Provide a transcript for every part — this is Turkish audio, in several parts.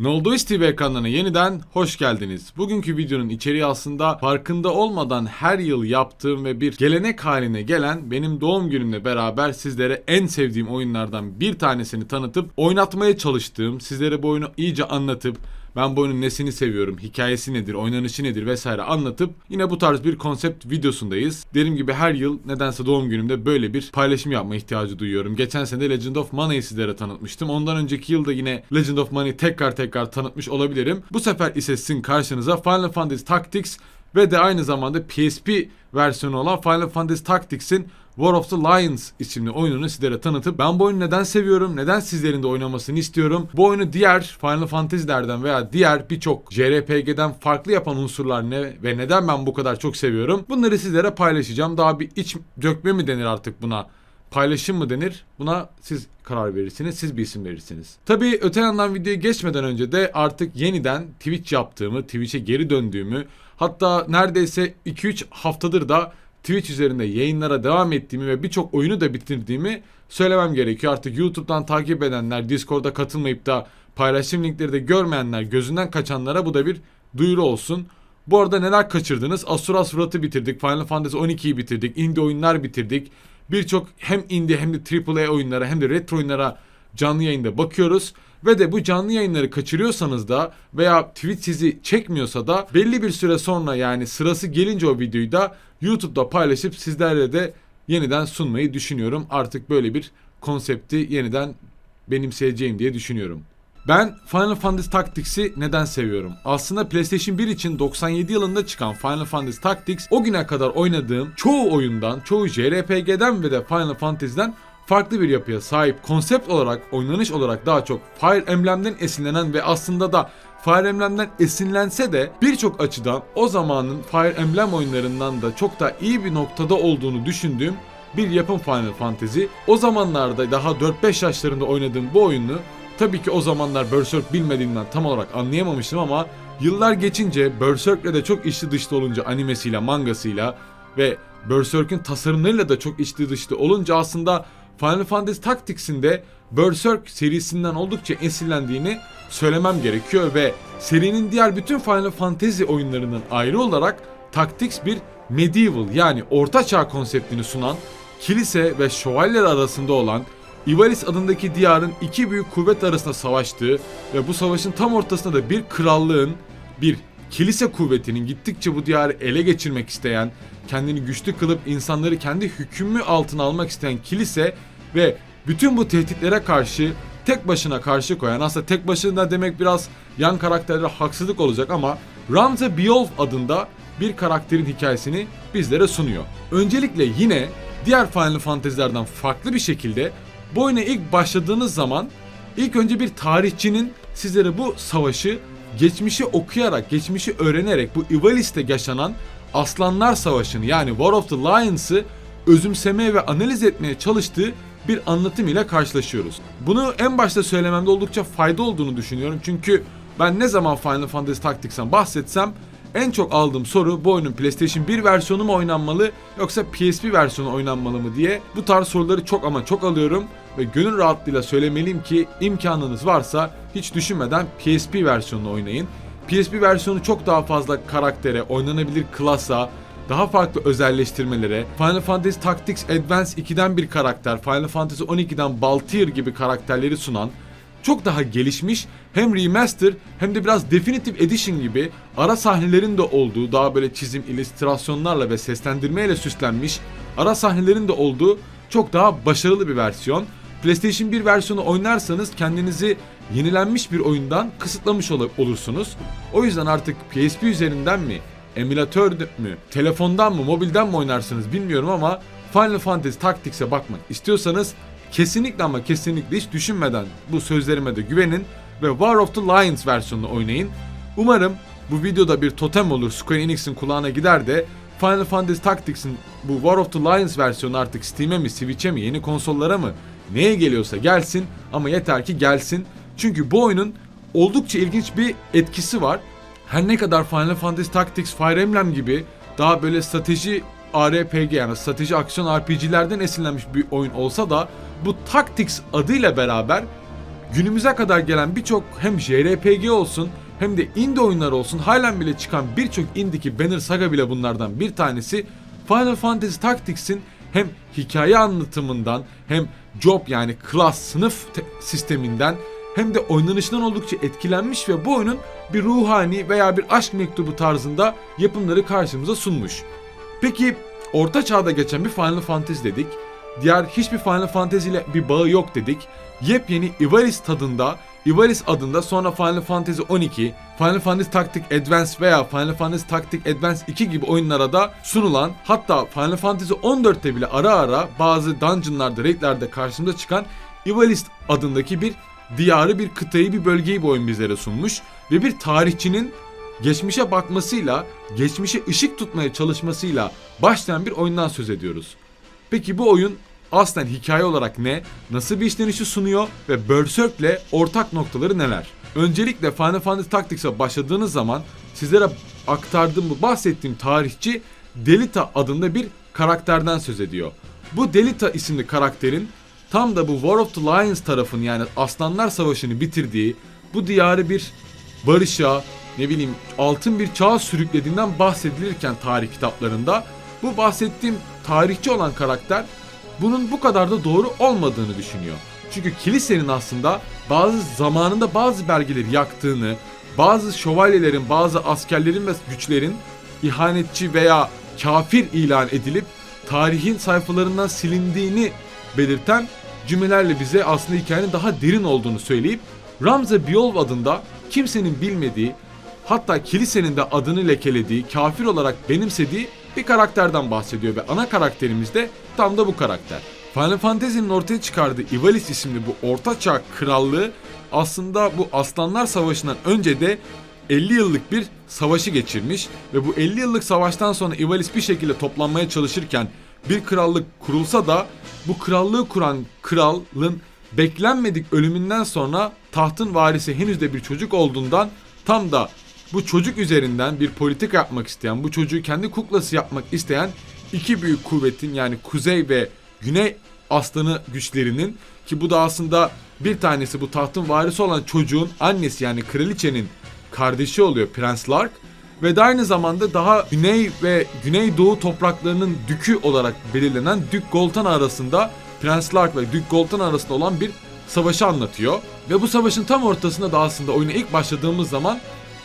Ne oldu TV ekranlarına yeniden hoş geldiniz. Bugünkü videonun içeriği aslında farkında olmadan her yıl yaptığım ve bir gelenek haline gelen benim doğum günümle beraber sizlere en sevdiğim oyunlardan bir tanesini tanıtıp oynatmaya çalıştığım, sizlere bu oyunu iyice anlatıp ben bu oyunun nesini seviyorum, hikayesi nedir, oynanışı nedir vesaire anlatıp yine bu tarz bir konsept videosundayız. Dediğim gibi her yıl nedense doğum günümde böyle bir paylaşım yapma ihtiyacı duyuyorum. Geçen sene Legend of Mana'yı sizlere tanıtmıştım. Ondan önceki yılda yine Legend of Mana'yı tekrar tekrar tanıtmış olabilirim. Bu sefer ise sizin karşınıza Final Fantasy Tactics ve de aynı zamanda PSP versiyonu olan Final Fantasy Tactics'in War of the Lions isimli oyununu sizlere tanıtıp ben bu oyunu neden seviyorum, neden sizlerin de oynamasını istiyorum. Bu oyunu diğer Final Fantasy'lerden veya diğer birçok JRPG'den farklı yapan unsurlar ne ve neden ben bu kadar çok seviyorum. Bunları sizlere paylaşacağım. Daha bir iç dökme mi denir artık buna? paylaşım mı denir? Buna siz karar verirsiniz, siz bir isim verirsiniz. Tabii öte yandan videoya geçmeden önce de artık yeniden Twitch yaptığımı, Twitch'e geri döndüğümü, hatta neredeyse 2-3 haftadır da Twitch üzerinde yayınlara devam ettiğimi ve birçok oyunu da bitirdiğimi söylemem gerekiyor. Artık YouTube'dan takip edenler, Discord'a katılmayıp da paylaşım linkleri de görmeyenler, gözünden kaçanlara bu da bir duyuru olsun. Bu arada neler kaçırdınız? Asuras Fırat'ı bitirdik, Final Fantasy 12'yi bitirdik, indie oyunlar bitirdik. Birçok hem indie hem de AAA oyunlara hem de retro oyunlara canlı yayında bakıyoruz. Ve de bu canlı yayınları kaçırıyorsanız da veya Twitch sizi çekmiyorsa da belli bir süre sonra yani sırası gelince o videoyu da YouTube'da paylaşıp sizlerle de yeniden sunmayı düşünüyorum. Artık böyle bir konsepti yeniden benimseyeceğim diye düşünüyorum. Ben Final Fantasy Tactics'i neden seviyorum? Aslında PlayStation 1 için 97 yılında çıkan Final Fantasy Tactics o güne kadar oynadığım çoğu oyundan, çoğu JRPG'den ve de Final Fantasy'den farklı bir yapıya sahip. Konsept olarak, oynanış olarak daha çok Fire Emblem'den esinlenen ve aslında da Fire Emblem'den esinlense de birçok açıdan o zamanın Fire Emblem oyunlarından da çok daha iyi bir noktada olduğunu düşündüğüm bir yapım Final Fantasy. O zamanlarda daha 4-5 yaşlarında oynadığım bu oyunu tabii ki o zamanlar Berserk bilmediğimden tam olarak anlayamamıştım ama yıllar geçince Berserk'le de çok içli dışlı olunca animesiyle, mangasıyla ve Berserk'ün tasarımlarıyla da çok içli dışlı olunca aslında Final Fantasy Tactics'in de Berserk serisinden oldukça esinlendiğini söylemem gerekiyor ve serinin diğer bütün Final Fantasy oyunlarının ayrı olarak Tactics bir medieval yani orta çağ konseptini sunan kilise ve şövalyeler arasında olan Ivalice adındaki diyarın iki büyük kuvvet arasında savaştığı ve bu savaşın tam ortasında da bir krallığın, bir kilise kuvvetinin gittikçe bu diyarı ele geçirmek isteyen, kendini güçlü kılıp insanları kendi hükmü altına almak isteyen kilise ve bütün bu tehditlere karşı tek başına karşı koyan aslında tek başına demek biraz yan karakterlere haksızlık olacak ama Ramza Beowulf adında bir karakterin hikayesini bizlere sunuyor. Öncelikle yine diğer Final Fantasy'lerden farklı bir şekilde bu oyuna ilk başladığınız zaman ilk önce bir tarihçinin sizlere bu savaşı geçmişi okuyarak, geçmişi öğrenerek bu Ivalice'de yaşanan Aslanlar Savaşı'nı yani War of the Lions'ı özümsemeye ve analiz etmeye çalıştığı bir anlatım ile karşılaşıyoruz. Bunu en başta söylememde oldukça fayda olduğunu düşünüyorum. Çünkü ben ne zaman Final Fantasy Tactics'ten bahsetsem en çok aldığım soru bu oyunun PlayStation 1 versiyonu mu oynanmalı yoksa PSP versiyonu oynanmalı mı diye bu tarz soruları çok ama çok alıyorum ve gönül rahatlığıyla söylemeliyim ki imkanınız varsa hiç düşünmeden PSP versiyonunu oynayın. PSP versiyonu çok daha fazla karaktere, oynanabilir klasa, daha farklı özelleştirmelere, Final Fantasy Tactics Advance 2'den bir karakter, Final Fantasy 12'den Baltier gibi karakterleri sunan, çok daha gelişmiş hem remaster hem de biraz definitive edition gibi ara sahnelerin de olduğu daha böyle çizim illüstrasyonlarla ve seslendirmeyle süslenmiş ara sahnelerin de olduğu çok daha başarılı bir versiyon. PlayStation 1 versiyonu oynarsanız kendinizi yenilenmiş bir oyundan kısıtlamış ol- olursunuz. O yüzden artık PSP üzerinden mi, emülatör mü, telefondan mı, mobilden mi oynarsınız bilmiyorum ama Final Fantasy Tactics'e bakmak istiyorsanız kesinlikle ama kesinlikle hiç düşünmeden bu sözlerime de güvenin ve War of the Lions versiyonunu oynayın. Umarım bu videoda bir totem olur Square Enix'in kulağına gider de Final Fantasy Tactics'in bu War of the Lions versiyonu artık Steam'e mi, Switch'e mi, yeni konsollara mı neye geliyorsa gelsin ama yeter ki gelsin. Çünkü bu oyunun oldukça ilginç bir etkisi var. Her ne kadar Final Fantasy Tactics, Fire Emblem gibi daha böyle strateji RPG yani strateji aksiyon RPG'lerden esinlenmiş bir oyun olsa da bu Tactics adıyla beraber günümüze kadar gelen birçok hem JRPG olsun hem de indie oyunlar olsun halen bile çıkan birçok indie Banner Saga bile bunlardan bir tanesi Final Fantasy Tactics'in hem hikaye anlatımından hem job yani klas sınıf te- sisteminden hem de oynanışından oldukça etkilenmiş ve bu oyunun bir ruhani veya bir aşk mektubu tarzında yapımları karşımıza sunmuş. Peki orta çağda geçen bir Final Fantasy dedik. Diğer hiçbir Final Fantasy ile bir bağı yok dedik. Yepyeni Ivalice tadında, Ivalice adında sonra Final Fantasy 12, Final Fantasy Tactic Advance veya Final Fantasy Tactic Advance 2 gibi oyunlara da sunulan hatta Final Fantasy 14'te bile ara ara bazı dungeonlarda, raidlerde karşımıza çıkan Ivalice adındaki bir diyarı, bir kıtayı, bir bölgeyi bu oyun bizlere sunmuş ve bir tarihçinin geçmişe bakmasıyla, geçmişe ışık tutmaya çalışmasıyla başlayan bir oyundan söz ediyoruz. Peki bu oyun aslen hikaye olarak ne, nasıl bir işlenişi sunuyor ve Berserk'le ortak noktaları neler? Öncelikle Final Fantasy Tactics'e başladığınız zaman sizlere aktardığım bu bahsettiğim tarihçi Delita adında bir karakterden söz ediyor. Bu Delita isimli karakterin tam da bu War of the Lions tarafını yani Aslanlar Savaşı'nı bitirdiği bu diyarı bir barışa, ne bileyim altın bir çağa sürüklediğinden bahsedilirken tarih kitaplarında bu bahsettiğim tarihçi olan karakter bunun bu kadar da doğru olmadığını düşünüyor. Çünkü kilisenin aslında bazı zamanında bazı belgeleri yaktığını, bazı şövalyelerin, bazı askerlerin ve güçlerin ihanetçi veya kafir ilan edilip tarihin sayfalarından silindiğini belirten cümlelerle bize aslında hikayenin daha derin olduğunu söyleyip Ramze Biolv adında kimsenin bilmediği hatta kilisenin de adını lekelediği, kafir olarak benimsediği bir karakterden bahsediyor ve ana karakterimiz de tam da bu karakter. Final Fantasy'nin ortaya çıkardığı Ivalice isimli bu ortaçağ krallığı aslında bu Aslanlar Savaşı'ndan önce de 50 yıllık bir savaşı geçirmiş ve bu 50 yıllık savaştan sonra Ivalice bir şekilde toplanmaya çalışırken bir krallık kurulsa da bu krallığı kuran kralın beklenmedik ölümünden sonra tahtın varisi henüz de bir çocuk olduğundan tam da bu çocuk üzerinden bir politika yapmak isteyen, bu çocuğu kendi kuklası yapmak isteyen iki büyük kuvvetin yani kuzey ve güney aslanı güçlerinin ki bu da aslında bir tanesi bu tahtın varisi olan çocuğun annesi yani kraliçenin kardeşi oluyor Prens Lark ve de aynı zamanda daha güney ve güneydoğu topraklarının dükü olarak belirlenen Dük Goltan arasında Prens Lark ve Dük Goltan arasında olan bir savaşı anlatıyor. Ve bu savaşın tam ortasında da aslında oyuna ilk başladığımız zaman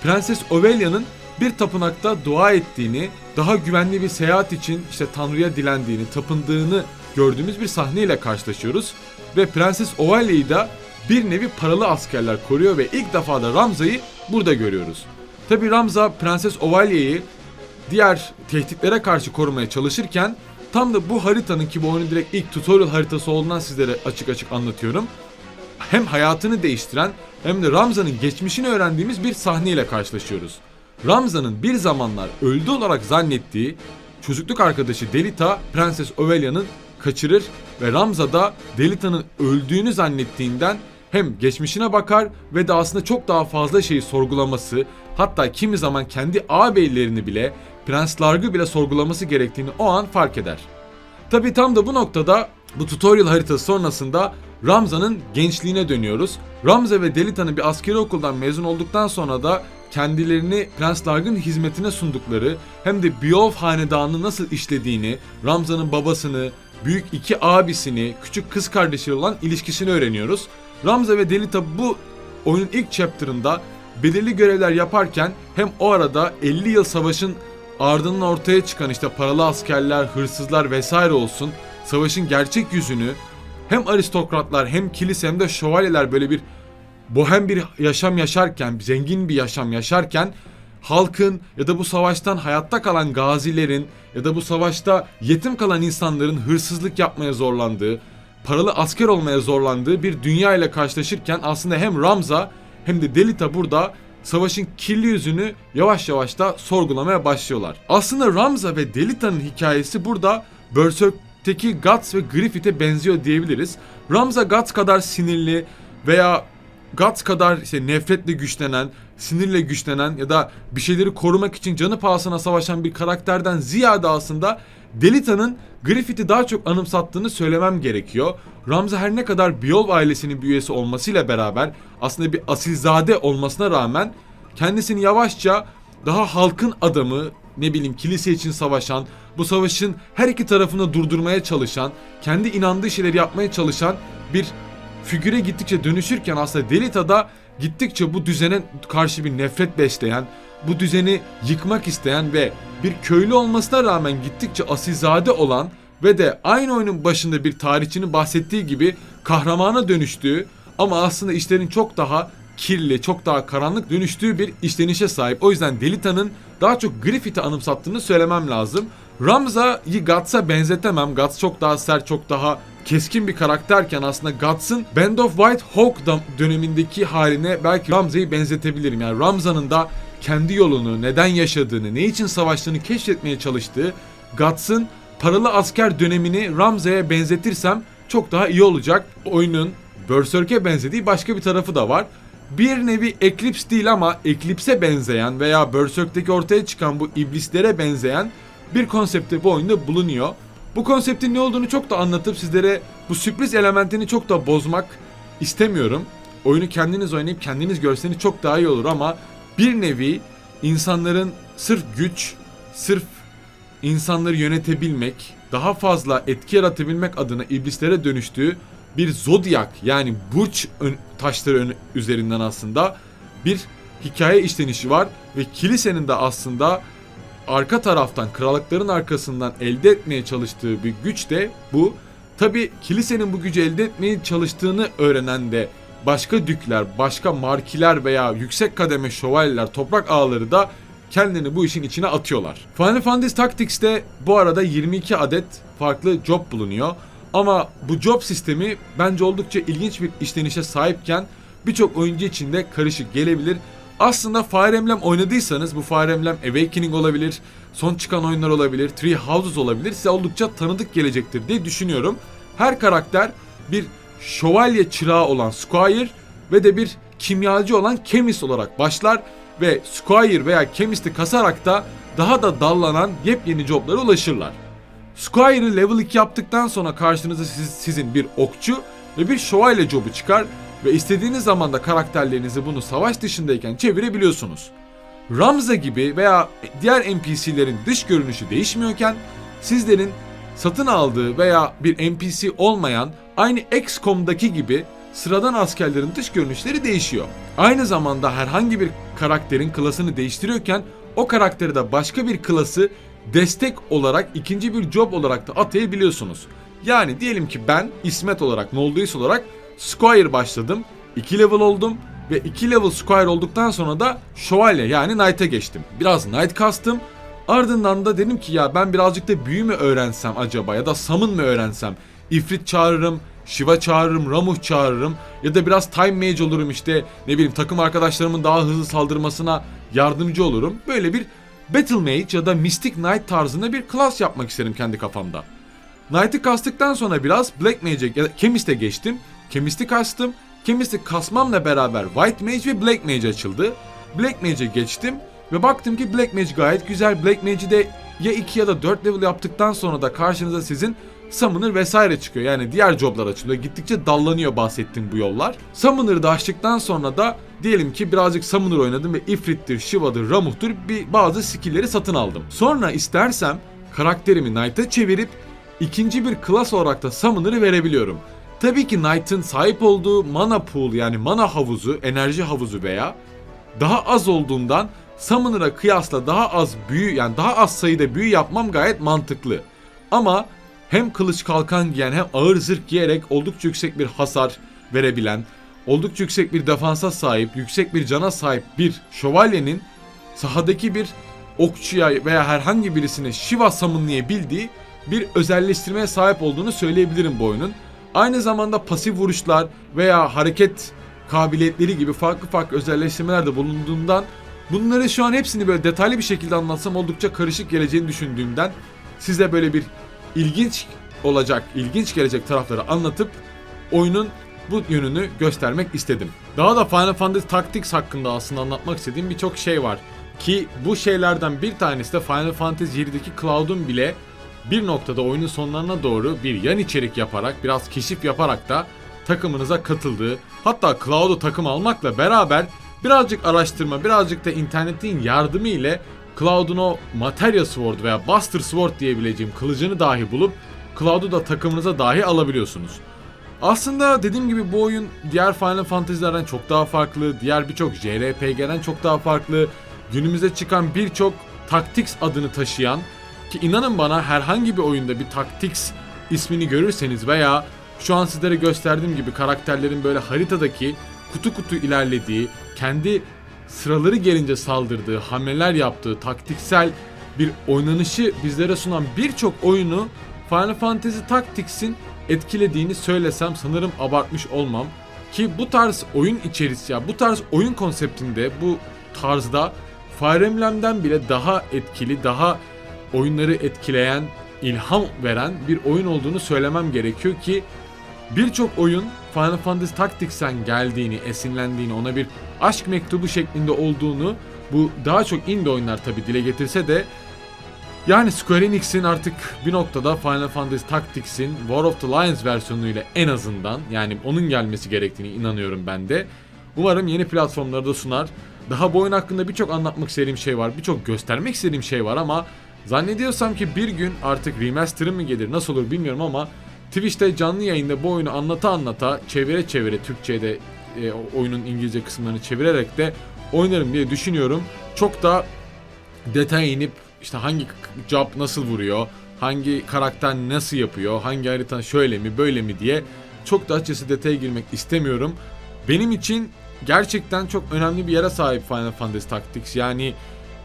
Prenses Ovelia'nın bir tapınakta dua ettiğini, daha güvenli bir seyahat için işte Tanrı'ya dilendiğini, tapındığını gördüğümüz bir sahneyle karşılaşıyoruz. Ve Prenses Ovelia'yı da bir nevi paralı askerler koruyor ve ilk defa da Ramza'yı burada görüyoruz. Tabi Ramza Prenses Ovalia'yı diğer tehditlere karşı korumaya çalışırken tam da bu haritanın ki bu oyunun direkt ilk tutorial haritası olduğundan sizlere açık açık anlatıyorum. Hem hayatını değiştiren hem de Ramza'nın geçmişini öğrendiğimiz bir sahneyle karşılaşıyoruz. Ramza'nın bir zamanlar öldü olarak zannettiği çocukluk arkadaşı Delita Prenses Ovelia'nın kaçırır ve Ramza da Delita'nın öldüğünü zannettiğinden hem geçmişine bakar ve de aslında çok daha fazla şeyi sorgulaması hatta kimi zaman kendi ağabeylerini bile Prens Larg'ı bile sorgulaması gerektiğini o an fark eder. Tabi tam da bu noktada bu tutorial haritası sonrasında Ramza'nın gençliğine dönüyoruz. Ramza ve Delita'nın bir askeri okuldan mezun olduktan sonra da kendilerini Prens Larg'ın hizmetine sundukları hem de Beowulf hanedanını nasıl işlediğini, Ramza'nın babasını, büyük iki abisini, küçük kız kardeşiyle olan ilişkisini öğreniyoruz. Ramza ve Delita bu oyunun ilk chapter'ında belirli görevler yaparken hem o arada 50 yıl savaşın ardından ortaya çıkan işte paralı askerler, hırsızlar vesaire olsun savaşın gerçek yüzünü hem aristokratlar hem kilise hem de şövalyeler böyle bir bohem bir yaşam yaşarken, zengin bir yaşam yaşarken halkın ya da bu savaştan hayatta kalan gazilerin ya da bu savaşta yetim kalan insanların hırsızlık yapmaya zorlandığı, paralı asker olmaya zorlandığı bir dünya ile karşılaşırken aslında hem Ramza hem de Delita burada savaşın kirli yüzünü yavaş yavaş da sorgulamaya başlıyorlar. Aslında Ramza ve Delita'nın hikayesi burada Berserk'teki Guts ve Griffith'e benziyor diyebiliriz. Ramza Guts kadar sinirli veya Guts kadar işte nefretle güçlenen, sinirle güçlenen ya da bir şeyleri korumak için canı pahasına savaşan bir karakterden ziyade aslında Delita'nın Griffith'i daha çok anımsattığını söylemem gerekiyor. Ramza her ne kadar Beowulf ailesinin bir üyesi olmasıyla beraber aslında bir asilzade olmasına rağmen kendisini yavaşça daha halkın adamı, ne bileyim kilise için savaşan, bu savaşın her iki tarafını durdurmaya çalışan, kendi inandığı şeyleri yapmaya çalışan bir figüre gittikçe dönüşürken aslında Delita'da gittikçe bu düzene karşı bir nefret besleyen, bu düzeni yıkmak isteyen ve bir köylü olmasına rağmen gittikçe asilzade olan ve de aynı oyunun başında bir tarihçinin bahsettiği gibi kahramana dönüştüğü ama aslında işlerin çok daha kirli, çok daha karanlık dönüştüğü bir işlenişe sahip. O yüzden Delita'nın daha çok Griffith'i anımsattığını söylemem lazım. Ramza'yı Guts'a benzetemem. Guts çok daha sert, çok daha keskin bir karakterken aslında Guts'ın Band of White Hawk dönemindeki haline belki Ramza'yı benzetebilirim. Yani Ramza'nın da kendi yolunu, neden yaşadığını, ne için savaştığını keşfetmeye çalıştığı Guts'ın paralı asker dönemini Ramza'ya benzetirsem çok daha iyi olacak. Oyunun Berserk'e benzediği başka bir tarafı da var. Bir nevi Eclipse değil ama Eclipse'e benzeyen veya Berserk'teki ortaya çıkan bu iblislere benzeyen bir konsepte bu oyunda bulunuyor. Bu konseptin ne olduğunu çok da anlatıp sizlere bu sürpriz elementini çok da bozmak istemiyorum. Oyunu kendiniz oynayıp kendiniz görseniz çok daha iyi olur ama bir nevi insanların sırf güç, sırf insanları yönetebilmek, daha fazla etki yaratabilmek adına iblislere dönüştüğü bir zodyak yani burç taşları üzerinden aslında bir hikaye işlenişi var ve kilisenin de aslında arka taraftan krallıkların arkasından elde etmeye çalıştığı bir güç de bu. Tabi kilisenin bu gücü elde etmeye çalıştığını öğrenen de başka dükler, başka markiler veya yüksek kademe şövalyeler, toprak ağaları da kendini bu işin içine atıyorlar. Final Fantasy Tactics'te bu arada 22 adet farklı job bulunuyor. Ama bu job sistemi bence oldukça ilginç bir işlenişe sahipken birçok oyuncu için de karışık gelebilir. Aslında Fire Emblem oynadıysanız bu Fire Emblem Awakening olabilir, son çıkan oyunlar olabilir, Three Houses olabilir. Size oldukça tanıdık gelecektir diye düşünüyorum. Her karakter bir şövalye çırağı olan Squire ve de bir kimyacı olan Chemist olarak başlar ve Squire veya Chemist'i kasarak da daha da dallanan yepyeni joblara ulaşırlar. Squire'ı level 2 yaptıktan sonra karşınıza siz- sizin bir okçu ve bir şövalye jobu çıkar ve istediğiniz zaman da karakterlerinizi bunu savaş dışındayken çevirebiliyorsunuz. Ramza gibi veya diğer NPC'lerin dış görünüşü değişmiyorken sizlerin satın aldığı veya bir NPC olmayan aynı XCOM'daki gibi sıradan askerlerin dış görünüşleri değişiyor. Aynı zamanda herhangi bir karakterin klasını değiştiriyorken o karakteri de başka bir klası destek olarak ikinci bir job olarak da atayabiliyorsunuz. Yani diyelim ki ben İsmet olarak, Nolduis olarak Squire başladım. 2 level oldum ve 2 level Squire olduktan sonra da Şövalye yani Knight'a geçtim. Biraz Knight kastım. Ardından da dedim ki ya ben birazcık da büyü mü öğrensem acaba ya da Summon mı öğrensem? İfrit çağırırım, Shiva çağırırım, Ramuh çağırırım ya da biraz Time Mage olurum işte ne bileyim takım arkadaşlarımın daha hızlı saldırmasına yardımcı olurum. Böyle bir Battle Mage ya da Mystic Knight tarzında bir class yapmak isterim kendi kafamda. Knight'ı kastıktan sonra biraz Black Mage'e ya da Chemist'e geçtim. Chemist'i kastım. Chemist'i kasmamla beraber White Mage ve Black Mage açıldı. Black Mage'e geçtim ve baktım ki Black Mage gayet güzel. Black Mage'i de ya 2 ya da 4 level yaptıktan sonra da karşınıza sizin Summoner vesaire çıkıyor. Yani diğer joblar açılıyor. Gittikçe dallanıyor bahsettiğim bu yollar. Summoner'ı da açtıktan sonra da diyelim ki birazcık Summoner oynadım ve Ifrit'tir, Shiva'dır, Ramuh'tur bir bazı skill'leri satın aldım. Sonra istersem karakterimi Knight'a çevirip ikinci bir klas olarak da Summoner'ı verebiliyorum. Tabii ki Knight'ın sahip olduğu mana pool yani mana havuzu, enerji havuzu veya daha az olduğundan Summoner'a kıyasla daha az büyü yani daha az sayıda büyü yapmam gayet mantıklı. Ama hem kılıç kalkan giyen hem ağır zırh giyerek oldukça yüksek bir hasar verebilen, oldukça yüksek bir defansa sahip, yüksek bir cana sahip bir şövalyenin sahadaki bir okçuya veya herhangi birisine Shiva summonlayabildiği bir özelleştirmeye sahip olduğunu söyleyebilirim bu oyunun. Aynı zamanda pasif vuruşlar veya hareket kabiliyetleri gibi farklı farklı özelleştirmeler de bulunduğundan bunları şu an hepsini böyle detaylı bir şekilde anlatsam oldukça karışık geleceğini düşündüğümden size böyle bir ilginç olacak, ilginç gelecek tarafları anlatıp oyunun bu yönünü göstermek istedim. Daha da Final Fantasy Tactics hakkında aslında anlatmak istediğim birçok şey var. Ki bu şeylerden bir tanesi de Final Fantasy 7'deki Cloud'un bile bir noktada oyunun sonlarına doğru bir yan içerik yaparak, biraz keşif yaparak da takımınıza katıldığı, hatta Cloud'u takım almakla beraber birazcık araştırma, birazcık da internetin yardımı ile Cloud'un o Materia Sword veya Buster Sword diyebileceğim kılıcını dahi bulup Cloud'u da takımınıza dahi alabiliyorsunuz. Aslında dediğim gibi bu oyun diğer Final Fantasy'lerden çok daha farklı, diğer birçok JRPG'den çok daha farklı, günümüze çıkan birçok Tactics adını taşıyan ki inanın bana herhangi bir oyunda bir Tactics ismini görürseniz veya şu an sizlere gösterdiğim gibi karakterlerin böyle haritadaki kutu kutu ilerlediği, kendi sıraları gelince saldırdığı, hamleler yaptığı, taktiksel bir oynanışı bizlere sunan birçok oyunu Final Fantasy Tactics'in etkilediğini söylesem sanırım abartmış olmam. Ki bu tarz oyun içerisi ya bu tarz oyun konseptinde bu tarzda Fire Emblem'den bile daha etkili, daha oyunları etkileyen, ilham veren bir oyun olduğunu söylemem gerekiyor ki birçok oyun Final Fantasy Tactics'ten geldiğini, esinlendiğini, ona bir aşk mektubu şeklinde olduğunu bu daha çok indie oyunlar tabi dile getirse de yani Square Enix'in artık bir noktada Final Fantasy Tactics'in War of the Lions versiyonuyla en azından yani onun gelmesi gerektiğini inanıyorum ben de. Umarım yeni platformlarda sunar. Daha bu oyun hakkında birçok anlatmak istediğim şey var, birçok göstermek istediğim şey var ama zannediyorsam ki bir gün artık remaster'ı mı gelir nasıl olur bilmiyorum ama Twitch'te canlı yayında bu oyunu anlata anlata çevire çevire Türkçe'de e, oyunun İngilizce kısımlarını çevirerek de oynarım diye düşünüyorum. Çok da detaya inip işte hangi job nasıl vuruyor, hangi karakter nasıl yapıyor, hangi harita şöyle mi böyle mi diye çok da açıkçası detaya girmek istemiyorum. Benim için gerçekten çok önemli bir yere sahip Final Fantasy Tactics. Yani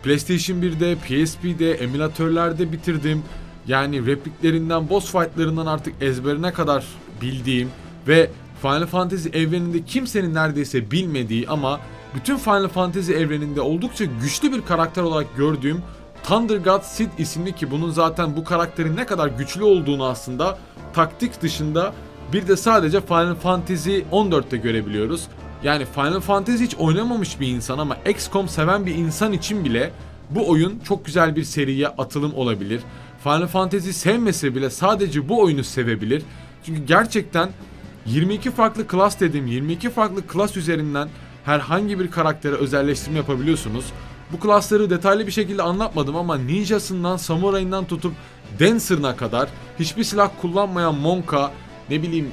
PlayStation 1'de, PSP'de, emülatörlerde bitirdim. Yani repliklerinden, boss fightlarından artık ezberine kadar bildiğim ve Final Fantasy evreninde kimsenin neredeyse bilmediği ama bütün Final Fantasy evreninde oldukça güçlü bir karakter olarak gördüğüm Thunder God Sid isimli ki bunun zaten bu karakterin ne kadar güçlü olduğunu aslında taktik dışında bir de sadece Final Fantasy 14'te görebiliyoruz. Yani Final Fantasy hiç oynamamış bir insan ama XCOM seven bir insan için bile bu oyun çok güzel bir seriye atılım olabilir. Final Fantasy sevmese bile sadece bu oyunu sevebilir. Çünkü gerçekten 22 farklı klas dedim 22 farklı klas üzerinden herhangi bir karaktere özelleştirme yapabiliyorsunuz. Bu klasları detaylı bir şekilde anlatmadım ama ninjasından, samurayından tutup dancer'ına kadar hiçbir silah kullanmayan monka, ne bileyim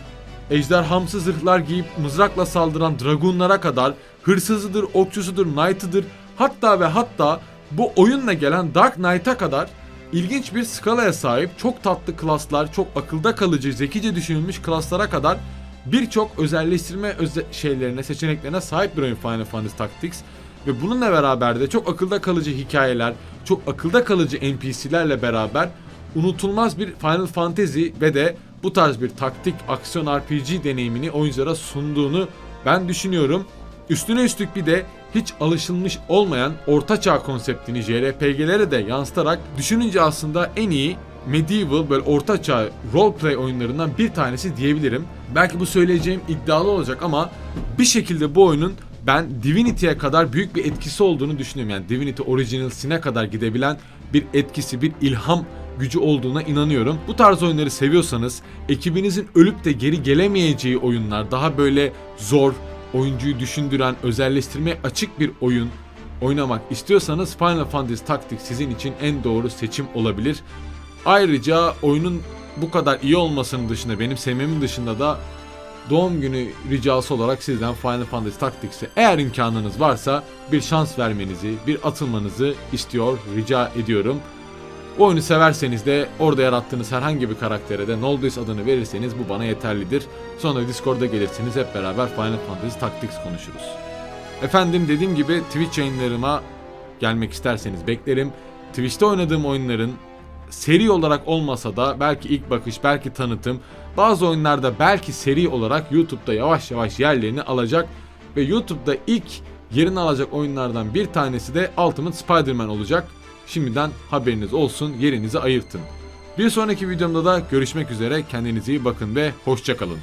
ejderhamsı zırhlar giyip mızrakla saldıran dragunlara kadar hırsızıdır, okçusudur, knight'ıdır hatta ve hatta bu oyunla gelen Dark Knight'a kadar ilginç bir skalaya sahip çok tatlı klaslar, çok akılda kalıcı, zekice düşünülmüş klaslara kadar birçok özelleştirme öze şeylerine, seçeneklerine sahip bir oyun Final Fantasy Tactics. Ve bununla beraber de çok akılda kalıcı hikayeler, çok akılda kalıcı NPC'lerle beraber unutulmaz bir Final Fantasy ve de bu tarz bir taktik aksiyon RPG deneyimini oyunculara sunduğunu ben düşünüyorum. Üstüne üstlük bir de hiç alışılmış olmayan ortaçağ konseptini JRPG'lere de yansıtarak düşününce aslında en iyi medieval böyle ortaçağ roleplay oyunlarından bir tanesi diyebilirim. Belki bu söyleyeceğim iddialı olacak ama bir şekilde bu oyunun ben Divinity'ye kadar büyük bir etkisi olduğunu düşünüyorum. Yani Divinity Originals'ine kadar gidebilen bir etkisi, bir ilham gücü olduğuna inanıyorum. Bu tarz oyunları seviyorsanız, ekibinizin ölüp de geri gelemeyeceği oyunlar, daha böyle zor, oyuncuyu düşündüren, özelleştirmeye açık bir oyun oynamak istiyorsanız Final Fantasy Tactics sizin için en doğru seçim olabilir. Ayrıca oyunun bu kadar iyi olmasının dışında, benim sevmemin dışında da doğum günü ricası olarak sizden Final Fantasy Tactics'e eğer imkanınız varsa bir şans vermenizi, bir atılmanızı istiyor, rica ediyorum. Oyunu severseniz de orada yarattığınız herhangi bir karaktere de Nolduis adını verirseniz bu bana yeterlidir. Sonra Discord'a gelirsiniz hep beraber Final Fantasy Tactics konuşuruz. Efendim dediğim gibi Twitch yayınlarıma gelmek isterseniz beklerim. Twitch'te oynadığım oyunların seri olarak olmasa da belki ilk bakış, belki tanıtım, bazı oyunlarda belki seri olarak YouTube'da yavaş yavaş yerlerini alacak ve YouTube'da ilk yerini alacak oyunlardan bir tanesi de Ultimate Spider-Man olacak. Şimdiden haberiniz olsun, yerinizi ayırtın. Bir sonraki videomda da görüşmek üzere. Kendinize iyi bakın ve hoşçakalın.